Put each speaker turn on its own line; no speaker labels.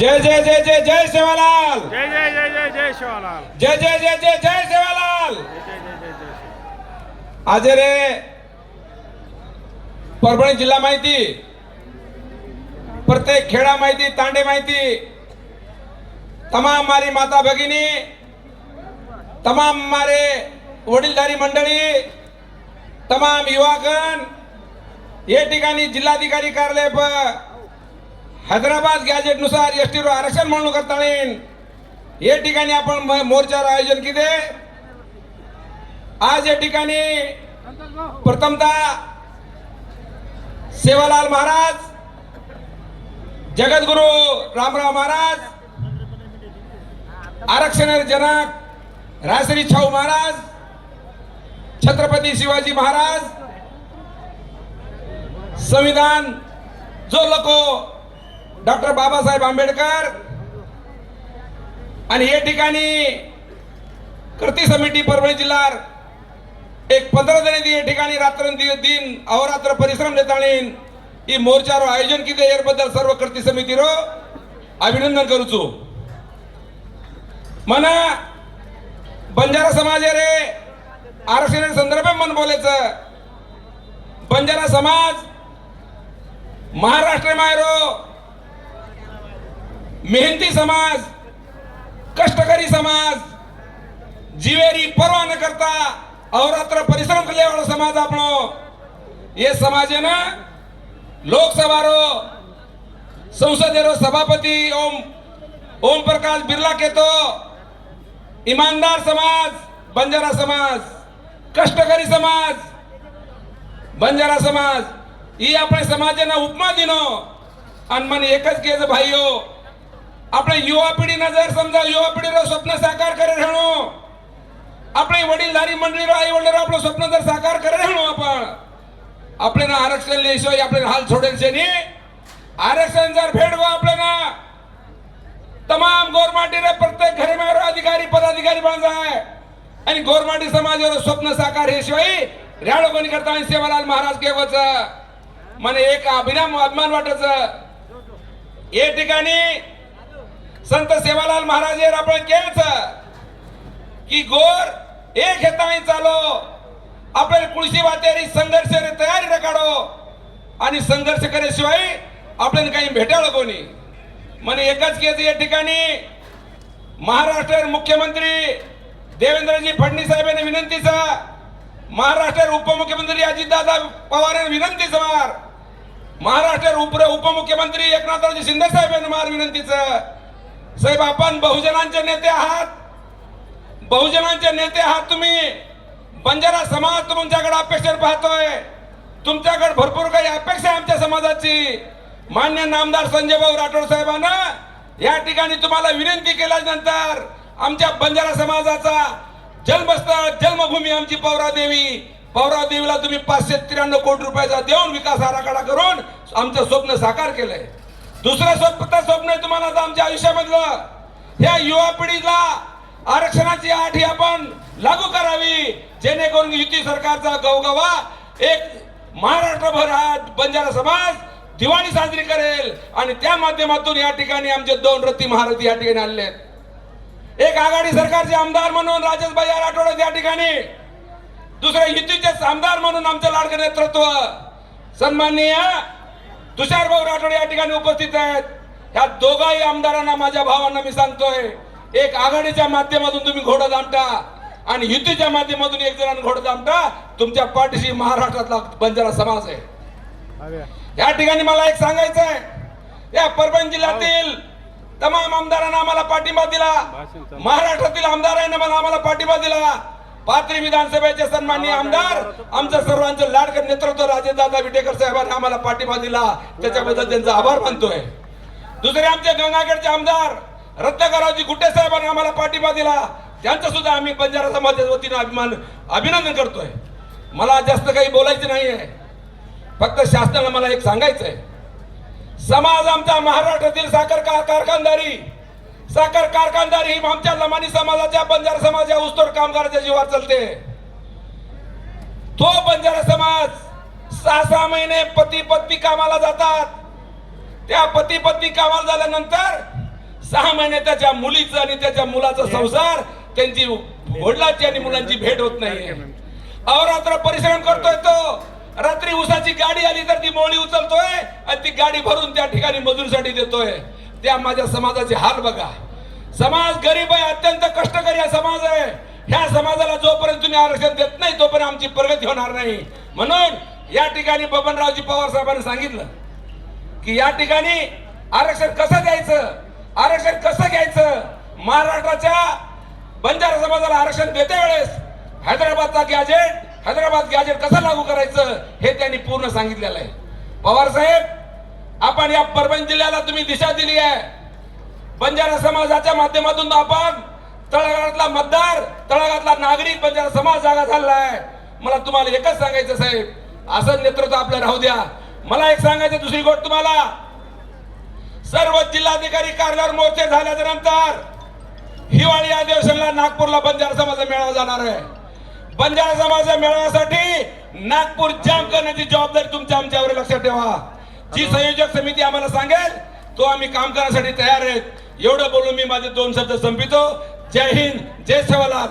जय जय जय जय जय सेवालाल।
जय जय जय जय जय सेवालाल।
जय जय जय जय जय सेवालाल। आज रे परभणी जिल्हा माहिती प्रत्येक खेडा माहिती तांडे माहिती तमाम मारी माता भगिनी तमाम मारे वडीलधारी मंडळी तमाम युवागण या ठिकाणी जिल्हाधिकारी कार्यालय हैदराबाद गॅजेटनुसार एस टी आरक्षण म्हणून करता येईल. या ठिकाणी आपण म- मोर्चाचं आयोजन केले आज या ठिकाणी प्रथमतः सेवालाल महाराज जगद्गुरु रामराव महाराज आरक्षण जनक रायसरी छाऊ महाराज छत्रपती शिवाजी महाराज संविधान जो लोको डॉक्टर बाबासाहेब आंबेडकर. आणि या ठिकाणी कृती समिती परभणी जिल्हा एक पंधरा जणी या ठिकाणी रात्र दिन अहोरात्र परिश्रम देताळीन ही मोर्चारो आयोजन किती याबद्दल सर्व कृती समितीरो अभिनंदन करूचो. मना बंजारा समाज रे आरक्षण संदर्भ मन बोलायचं. बंजारा समाज महाराष्ट्र मायरो मेहनती समाज कष्टकरी समाज जीवेरी परवा न करता अवरात्र परिश्रम केलेवाळो समाज आपणो. हे लोकसभारोह संसदे रो सभापति ओम ओम प्रकाश बिरला के तो ईमानदार समाज बंजारा समाज कष्टकरी समाज बंजारा समाज ही आपण ना उपमा दिनो. आणि मन एकच केज भाईयो આપણે યુવા પેઢીના જર સમજા યુવા પેઢીનો સ્વપ્ન સાકાર કરે રહેણો આપણે વડીલધારી મંડળીનો આઈ વડીલો આપણો સ્વપ્ન જર સાકાર કરે રહેણો આપણ આપણે આરક્ષણ લેશો આપણે હાલ છોડેલ છે ને આરક્ષણ જર ફેડવા આપણે ના તમામ ગોરમાટી રે પ્રત્યેક ઘરે મારો અધિકારી પદાધિકારી પણ જાય आणि गोरमाटी समाजावर स्वप्न साकार हे शिवाय राळ कोणी करता आणि सेवालाल महाराज केवच मला एक अभिनाम अभिमान वाटायचं हे ठिकाणी संत सेवालाल महाराज आपण केच की गोर एक हेताळी चालो आपल्याला कुळशी वाटेरी संघर्ष तयारी रकाडो आणि संघर्ष केल्याशिवाय आपल्याला काही भेटाळ कोणी. म्हणे एकच केस या ठिकाणी. महाराष्ट्र मुख्यमंत्री देवेंद्रजी फडणवीस साहेबांनी विनंतीचा. महाराष्ट्र उपमुख्यमंत्री अजितदादा पवार यांनी विनंती समार महाराष्ट्र उप उपमुख्यमंत्री एकनाथरावजी शिंदे साहेब यांनी मार विनंतीचं. साहेब आपण बहुजनांचे नेते आहात. बहुजनांचे नेते आहात तुम्ही. बंजारा समाज तुमच्याकडे अपेक्षा पाहतोय. तुमच्याकडे भरपूर काही अपेक्षा आहे आमच्या समाजाची. मान्य नामदार संजय भाऊ राठोड साहेबांना या ठिकाणी तुम्हाला विनंती केल्यानंतर आमच्या बंजारा समाजाचा जन्मस्थळ जन्मभूमी आमची पौरादेवी पौरादेवीला तुम्ही पाचशे त्र्याण्णव कोटी रुपयाचा देऊन विकास आराखडा करून आमचं स्वप्न साकार केलंय. दुसरं स्वप्न स्वप्न आहे तुम्हाला आता आमच्या आयुष्यामधलं. ह्या युवा पिढीला आरक्षणाची आठ ही आपण लागू करावी जेणेकरून युती सरकारचा गवगवा एक महाराष्ट्रभर हा बंजारा समाज दिवाळी साजरी करेल. आणि त्या माध्यमातून या ठिकाणी आमचे दोन रथी महारथी या ठिकाणी आणले एक आघाडी सरकारचे आमदार म्हणून राजेशभाई राठोड या ठिकाणी. दुसरे युतीचे आमदार म्हणून आमचं लाडकं नेतृत्व. सन्माननीय तुषार भाऊ राठोड या ठिकाणी उपस्थित आहेत. ह्या दोघाही आमदारांना माझ्या भावांना मी सांगतोय एक आघाडीच्या माध्यमातून तुम्ही घोडं दामटा आणि युतीच्या माध्यमातून एक जणांना घोडं दामटा तुमच्या पाठीशी महाराष्ट्रातला बंजारा समाज आहे. या ठिकाणी मला एक सांगायचं आहे या परभणी जिल्ह्यातील तमाम आमदारांना आम्हाला पाठिंबा दिला. महाराष्ट्रातील आमदारांना मला आम्हाला पाठिंबा दिला. पाथरी विधानसभेचे सन्माननीय आमदार आमचं सर्वांचं लाडकं नेतृत्व राजेदादा विटेकर साहेबांनी आम्हाला पाठिंबा दिला. त्याच्याबद्दल त्यांचा आभार मानतोय. दुसरे आमचे गंगाखेडचे आमदार रत्नाकररावजी गुट्टे साहेबांनी आम्हाला पाठिंबा दिला. त्यांचं सुद्धा आम्ही बंजारा समाजाच्या वतीनं अभिमान अभिनंदन करतोय. मला जास्त काही बोलायचं नाही आहे फक्त शासनाला मला एक सांगायचं आहे समाज आमचा महाराष्ट्रातील साखर कार कारखानदारी साखर कारखानदारी ही आमच्या लमानी समाजाच्या बंजारा समाज या ऊसतोड कामगाराच्या जीवावर चालते. तो बंजारा समाज सहा सहा महिने पती पत्नी कामाला जातात. त्या पती पत्नी कामाला झाल्यानंतर सहा महिने त्याच्या मुलीचं आणि त्याच्या मुलाचा संसार त्यांची वडिलांची आणि मुलांची भेट होत नाही. अहोरात्र परिश्रम करतोय तो. रात्री उसाची गाडी आली तर ती मोळी उचलतोय आणि ती गाडी भरून त्या ठिकाणी मजुरीसाठी देतोय. त्या माझ्या समाजाचे हाल बघा. समाज गरीब आहे अत्यंत कष्टकरी हा समाज आहे. ह्या समाजाला जोपर्यंत तुम्ही आरक्षण देत नाही तोपर्यंत आमची प्रगती होणार नाही. म्हणून या ठिकाणी बबनरावजी पवार साहेबांनी सांगितलं की या ठिकाणी आरक्षण कसं द्यायचं? आरक्षण कसं घ्यायचं? महाराष्ट्राच्या बंजारा समाजाला आरक्षण देते वेळेस हैदराबादचा गॅजेट हैदराबाद गॅजेट कसं लागू करायचं हे त्यांनी पूर्ण सांगितलेलं आहे. पवार साहेब आपण या परभणी जिल्ह्याला तुम्ही दिशा दिली आहे. बंजारा समाजाच्या माध्यमातून आपण तळागाळातला मतदार तळागाळातला नागरिक बंजारा समाज जागा झालेला आहे. मला तुम्हाला एकच सांगायचं साहेब. असं नेतृत्व आपलं राहू द्या. मला एक सांगायचं दुसरी गोष्ट तुम्हाला. सर्व जिल्हाधिकारी कार्यालयावर मोर्चे झाल्याच्यानंतर हिवाळी अधिवेशनला नागपूरला बंजारा समाज मेळावा जाणार आहे. बंजारा समाज मेळाव्यासाठी नागपूर जाम करण्याची जबाबदारी तुमच्या आमच्यावर लक्षात ठेवा. जी संयोजक समिती आम्हाला सांगेल तो आम्ही काम करण्यासाठी तयार आहेत. एवढं बोलून मी माझे दोन शब्द संपितो जय हिंद जय सेवालाल.